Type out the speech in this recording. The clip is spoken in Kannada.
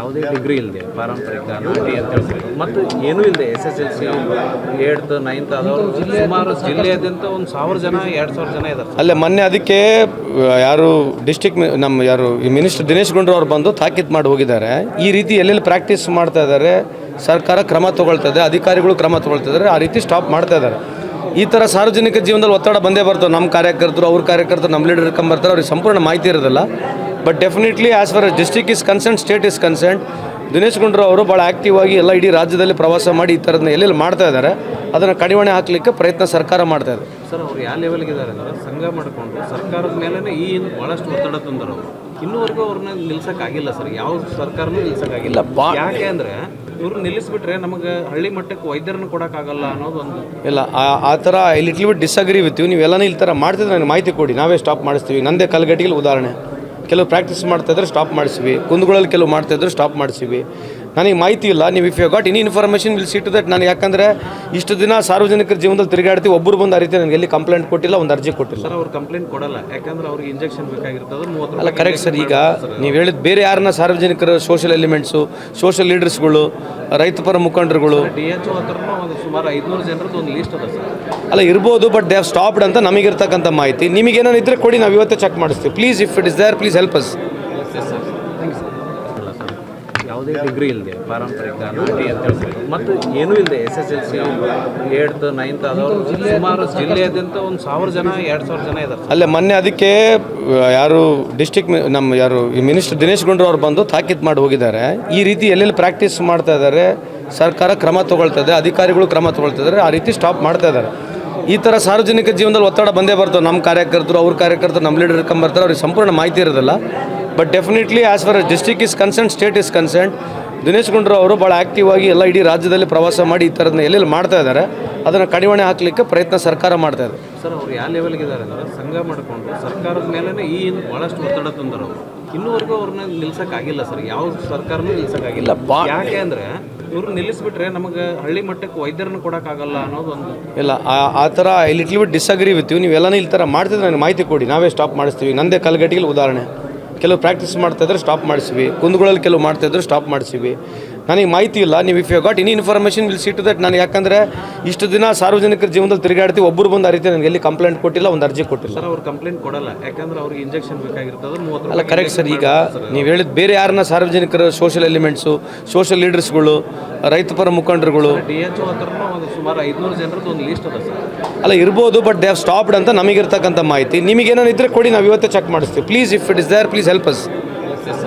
ಯಾವುದೇ ಡಿಗ್ರಿ ಇಲ್ಲದೆ ಪಾರಂಪರಿಕ ನಾಟಿ ಅಂತ ಹೇಳ್ತೀವಿ. ಮತ್ತು ಏನೂ ಇಲ್ಲದೆ ಎಸ್ ಎಸ್ ಎಲ್ ಸಿ ಏಳ್ತ್ ನೈನ್ತ್ ಆದವರು ಸುಮಾರು ಜಿಲ್ಲೆಯಾದ್ಯಂತ ಒಂದು ಸಾವಿರ ಜನ, ಎರಡು ಸಾವಿರ ಜನ ಇದ್ದಾರೆ ಅಲ್ಲೇ, ಮೊನ್ನೆ ಅದಕ್ಕೆ ಯಾರು ಡಿಸ್ಟಿಕ್ ನಮ್ಮ ಯಾರು, ಈ ಮಿನಿಸ್ಟರ್ ದಿನೇಶ್ ಗುಂಡ್ರು ಅವ್ರು ಬಂದು ತಾಕೀತ್ ಮಾಡಿ ಹೋಗಿದ್ದಾರೆ. ಈ ರೀತಿ ಎಲ್ಲೆಲ್ಲಿ ಪ್ರಾಕ್ಟೀಸ್ ಮಾಡ್ತಾ ಇದ್ದಾರೆ, ಸರ್ಕಾರ ಕ್ರಮ ತಗೊಳ್ತದೆ ಅಧಿಕಾರಿಗಳು ಕ್ರಮ ತಗೊಳ್ತಾ ಇದ್ದಾರೆ, ಆ ರೀತಿ ಸ್ಟಾಪ್ ಮಾಡ್ತಾ ಇದ್ದಾರೆ. ಈ ಥರ ಸಾರ್ವಜನಿಕ ಜೀವನದಲ್ಲಿ ಒತ್ತಡ ಬಂದೇ ಬರ್ತವೆ ನಮ್ಮ ಕಾರ್ಯಕರ್ತರು ಅವ್ರ ಕಾರ್ಯಕರ್ತರು ನಮ್ಮ ಲೀಡರ್ ಬರ್ತಾರೆ ಅವ್ರಿಗೆ ಸಂಪೂರ್ಣ ಮಾಹಿತಿ ಇರೋದಿಲ್ಲ. But definitely as far district is concern state is concern Dinesh Gundu Rao ಅವರು ಭಾಳ ಆ್ಯಕ್ಟಿವ್ ಆಗಿ ಎಲ್ಲ ಇಡೀ ರಾಜ್ಯದಲ್ಲಿ ಪ್ರವಾಸ ಮಾಡಿ ಈ ಥರದನ್ನ ಎಲ್ಲೆಲ್ಲಿ ಮಾಡ್ತಾ ಇದ್ದಾರೆ ಅದನ್ನು ಕಡಿವಾಣೆ ಹಾಕಲಿಕ್ಕೆ ಪ್ರಯತ್ನ ಸರ್ಕಾರ ಮಾಡ್ತಾ ಇದೆ. ಸರ್ ಅವ್ರು ಯಾವ ಲೆವೆಲ್ಗೆ ಇದ್ದಾರೆ ಅಂದರೆ ಸಂಘ ಮಾಡಿಕೊಂಡು ಸರ್ಕಾರದ ಮೇಲೆ ಈ ಏನು ಭಾಳಷ್ಟು ಒತ್ತಡ ತಂದರು ಅವರು. ಇನ್ನೂವರೆಗೂ ಅವ್ರನ್ನ ನಿಲ್ಸೋಕ್ಕಾಗಿಲ್ಲ ಸರ್. ಯಾವ ಸರ್ಕಾರನೂ ನಿಲ್ಸೋಕ್ಕಾಗಿಲ್ಲ. ಯಾಕೆ ಅಂದ್ರೆ ಇವ್ರು ನಿಲ್ಲಿಸ್ಬಿಟ್ರೆ ನಮಗೆ ಹಳ್ಳಿ ಮಟ್ಟಕ್ಕೆ ವೈದ್ಯರನ್ನು ಕೊಡೋಕ್ಕಾಗಲ್ಲ ಅನ್ನೋದೊಂದು ಇಲ್ಲ, ಆ- ಥರ ಲಿಟ್ಲ್ ಬಿಟ್ ಡಿಸಗ್ರಿ ವಿತ್ ನೀವೆಲ್ಲನೂ ಈ ಥರ ಮಾಡ್ತಿದ್ರೆ ನನಗೆ ಮಾಹಿತಿ ಕೊಡಿ. ನಾವೇ ಸ್ಟಾಪ್ ಮಾಡಿಸ್ತೀವಿ. ನಂದೇ ಕಲ್ಗಟ್ಟಿಗೆ ಉದಾಹರಣೆ. ಕೆಲವು ಪ್ರಾಕ್ಟೀಸ್ ಮಾಡ್ತಾ ಇದ್ರೆ ಸ್ಟಾಪ್ ಮಾಡಿಸ್ತೀವಿ. ಕುಂದಗಳಲ್ಲಿ ಕೆಲವು ಮಾಡ್ತಾ ಇದ್ರೆ ಸ್ಟಾಪ್ ಮಾಡಿಸ್ವಿ ನನಗೆ ಮಾಹಿತಿ ಇಲ್ಲ. ನೀವು if you got any information will see to that ನಾನು ಯಾಕಂದರೆ ಇಷ್ಟು ದಿನ ಸಾರ್ವಜನಿಕರ ಜೀವನದಲ್ಲಿ ತಿರುಗಾಡ್ತೀವಿ ಒಬ್ಬರು ಬಂದು ಆ ರೀತಿ ನನಗೆ ಎಲ್ಲಿ ಕಂಪ್ಲೇಂಟ್ ಕೊಟ್ಟಿಲ್ಲ ಒಂದು ಅರ್ಜಿ ಕೊಟ್ಟಿಲ್ಲ. ಸರ್ ಅವ್ರು ಕಂಪ್ಲೇಂಟ್ ಕೊಡಲ್ಲ. ಯಾಕಂದ್ರೆ ಅವ್ರಿಗೆ ಇಂಜೆಕ್ಷನ್ ಬೇಕಾಗಿರ್ತದೆ ಮೂವತ್ತು ಅಲ್ಲ ಕರೆಕ್ಟ್ ಸರ್. ಈಗ ನೀವು ಹೇಳಿದ ಬೇರೆ ಯಾರನ್ನ ಸಾರ್ವಜನಿಕರು ಸೋಷಿಯಲ್ ಎಲಿಮೆಂಟ್ಸು ಸೋಷಿಯಲ್ ಲೀಡರ್ಸ್ಗಳು ರೈತಪರ ಮುಖಂಡರುಗಳು? ಡಿ ಎಚ್ ಒಂದು ಸುಮಾರು ಐದುನೂರು ಜನರದ್ದು ಒಂದು ಲಿಸ್ಟ್ ಅದ ಸರ್. ಅಲ್ಲ ಇರ್ಬೋದು ಬಟ್ ದೇ ಹ್ಯಾವ್ ಸ್ಟಾಪ್ಡ್ ಅಂತ ನಮಗಿರ್ತಕ್ಕಂಥ ಮಾಹಿತಿ. ನಿಮಗೇನಿದ್ರೆ ಕೊಡಿ ನಾವು ಇವತ್ತೇ ಚೆಕ್ ಮಾಡಿಸ್ತೀವಿ. Please if it is there please help us ಅಲ್ಲ ಸರ್ ಯಾವುದೇ ಡಿಗ್ರಿ ಇಲ್ಲದೆ ಪಾರಂಪರಿಕ, ನಾಟಿ ಅಂತ ಹೇಳ್ತಾರೆ ಮತ್ತು ಏನೂ ಇಲ್ಲದೆ S S L C ninth ಆದವರು ಸುಮಾರು ಜಿಲ್ಲೆಯಾದ್ಯಂತ ಒಂದು ಸಾವಿರ ಜನ, ಎರಡು ಸಾವಿರ ಜನ ಇದ್ದಾರೆ ಅಲ್ಲೇ, ಮೊನ್ನೆ ಅದಕ್ಕೆ ಯಾರು ಡಿಸ್ಟಿಕ್ ನಮ್ಮ ಯಾರು ಮಿನಿಸ್ಟರ್ ದಿನೇಶ್ ಗುಂಡ್ರು ಅವ್ರು ಬಂದು ತಾಕೀತು ಮಾಡಿ ಹೋಗಿದ್ದಾರೆ. ಈ ರೀತಿ ಎಲ್ಲೆಲ್ಲಿ ಪ್ರಾಕ್ಟೀಸ್ ಮಾಡ್ತಾ ಇದ್ದಾರೆ, ಸರ್ಕಾರ ಕ್ರಮ ತಗೊಳ್ತಾ ಇದೆ, ಅಧಿಕಾರಿಗಳು ಕ್ರಮ ತಗೊಳ್ತಿದ್ದಾರೆ ಆ ರೀತಿ ಸ್ಟಾಪ್ ಮಾಡ್ತಾ ಇದ್ದಾರೆ. ಈ ಥರ ಸಾರ್ವಜನಿಕ ಜೀವನದಲ್ಲಿ ಒತ್ತಡ ಬಂದೇ ಬರ್ತವೆ ನಮ್ಮ ಕಾರ್ಯಕರ್ತರು, ಅವ್ರ ಕಾರ್ಯಕರ್ತರು, ನಮ್ಮ ಲೀಡರ್ ಬರ್ತಾರೆ, ಅವ್ರಿಗೆ ಸಂಪೂರ್ಣ ಮಾಹಿತಿ ಇರೋದಿಲ್ಲ. But definitely as far district is concern state is concern Dinesh Gundu Rao ಅವರು ಭಾಳ ಆ್ಯಕ್ಟಿವ್ ಆಗಿ ಎಲ್ಲ ಇಡೀ ರಾಜ್ಯದಲ್ಲಿ ಪ್ರವಾಸ ಮಾಡಿ ಈ ಥರದನ್ನ ಎಲ್ಲೆಲ್ಲಿ ಮಾಡ್ತಾ ಇದ್ದಾರೆ ಅದನ್ನು ಕಡಿವಾಣ ಹಾಕಲಿಕ್ಕೆ ಪ್ರಯತ್ನ ಸರ್ಕಾರ ಮಾಡ್ತಾ ಇದೆ. ಸರ್ ಅವ್ರು ಯಾವ ಲೆವೆಲ್ಗೆ ಇದ್ದಾರೆ ಅಂದ್ರೆ ಸಂಘ ಮಾಡಿಕೊಂಡು ಸರ್ಕಾರದ ಮೇಲೇ ಈ ಭಾಳಷ್ಟು ಒತ್ತಡ ತಂದರು ಅವರು. ಇನ್ನೂವರೆಗೂ ಅವ್ರನ್ನ ನಿಲ್ಸಕ್ಕಾಗಿಲ್ಲ ಸರ್ ಯಾವ ಸರ್ಕಾರನೂ ನಿಲ್ಸಕ್ಕಾಗಿಲ್ಲ. ಯಾಕೆ ಅಂದರೆ ಇವ್ರು ನಿಲ್ಲಿಸ್ಬಿಟ್ರೆ ನಮಗೆ ಹಳ್ಳಿ ಮಟ್ಟಕ್ಕೆ ವೈದ್ಯರನ್ನ ಕೊಡೋಕ್ಕಾಗಲ್ಲ ಅನ್ನೋದು ಒಂದು ಇಲ್ಲ ಆ- ಥರ ಲಿಟ್ಲ್ ಬಿಟ್ ಡಿಸಗ್ರಿ ವಿತ್ ನೀವೆಲ್ಲನೂ ಈ ಥರ ಮಾಡ್ತಿದ್ರೆ ನನಗೆ ಮಾಹಿತಿ ಕೊಡಿ. ನಾವೇ ಸ್ಟಾಪ್ ಮಾಡಿಸ್ತೀವಿ. ನಂದೇ ಕಲ್ಗಟ್ಟಿಗೆ ಉದಾಹರಣೆ. ಕೆಲವು ಪ್ರಾಕ್ಟೀಸ್ ಮಾಡ್ತಾ ಇದ್ರೆ ಸ್ಟಾಪ್ ಮಾಡಿಸಿವಿ. ಕುಂದಗಳಲ್ಲಿ ಕೆಲವು ಮಾಡ್ತಾ ಇದ್ರೆ ಸ್ಟಾಪ್ ಮಾಡಿಸ್ವಿ. ನನಗೆ ಮಾಹಿತಿ ಇಲ್ಲ. ನೀವು if you got any information will see to that ನಾನು ಯಾಕಂದರೆ ಇಷ್ಟು ದಿನ ಸಾರ್ವಜನಿಕರ ಜೀವನದಲ್ಲಿ ತಿರುಗಾಡ್ತೀವಿ ಒಬ್ಬರು ಬಂದು ಆ ರೀತಿ ನನಗೆ ಎಲ್ಲಿ ಕಂಪ್ಲೇಂಟ್ ಕೊಟ್ಟಿಲ್ಲ ಒಂದು ಅರ್ಜಿ ಕೊಟ್ಟಿಲ್ಲ. ಸರ್ ಅವ್ರು ಕಂಪ್ಲೇಂಟ್ ಕೊಡಲ್ಲ. ಯಾಕಂದ್ರೆ ಅವ್ರಿಗೆ ಇಂಜೆಕ್ಷನ್ ಬೇಕಾಗಿರ್ತದೆ ಅಲ್ಲ ಕರೆಕ್ಟ್ ಸರ್ ಈಗ ನೀವು ಹೇಳಿದ ಬೇರೆ ಯಾರನ್ನ ಸಾರ್ವಜನಿಕರು ಸೋಷಿಯಲ್ ಎಲಿಮೆಂಟ್ಸು ಸೋಷಿಯಲ್ ಲೀಡರ್ಸ್ಗಳು ರೈತಪರ ಮುಖಂಡರುಗಳು? ಡಿ ಎಚ್ ಒಂದು ಸುಮಾರು ಐದುನೂರು ಜನರದ್ದು ಒಂದು ಲಿಸ್ಟ್ ಅದ ಸರ್. ಅಲ್ಲ ಇರ್ಬೋದು ಬಟ್ ದೇ ಹ್ಯಾವ್ ಸ್ಟಾಪ್ಡ್ ಅಂತ ನಮಗಿರ್ತಕ್ಕಂಥ ಮಾಹಿತಿ. ನಿಮಗೇನಾದ್ರು ಇದ್ದರೆ ಕೊಡಿ ನಾವು ಇವತ್ತೇ ಚೆಕ್ ಮಾಡಿಸ್ತೀವಿ please if it is there please help us S S